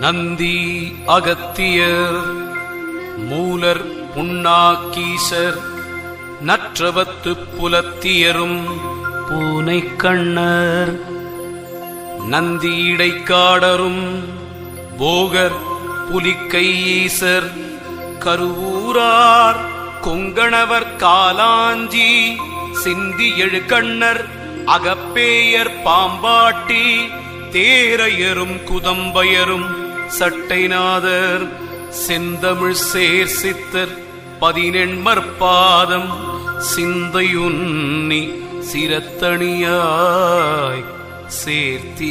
நந்தி அகத்தியர் மூலர் புண்ணாக்கீசர் நற்றவத்து புலத்தியரும் பூனை கண்ணர். நந்தி இடைக்காடரும் போகர் புலிக்கையீசர் கருவூரார் கொங்கணவர் காலாஞ்சி சிந்தி எழுகண்ணர் அகப்பேயர் பாம்பாட்டி தேரையரும் குதம்பயரும் சட்டைநாதர் செந்தமிழ் சேர் சித்தர் பதினெண்மற்பாதம் சிந்தையுன்னி சிரத்தணியாய் சேர்த்தி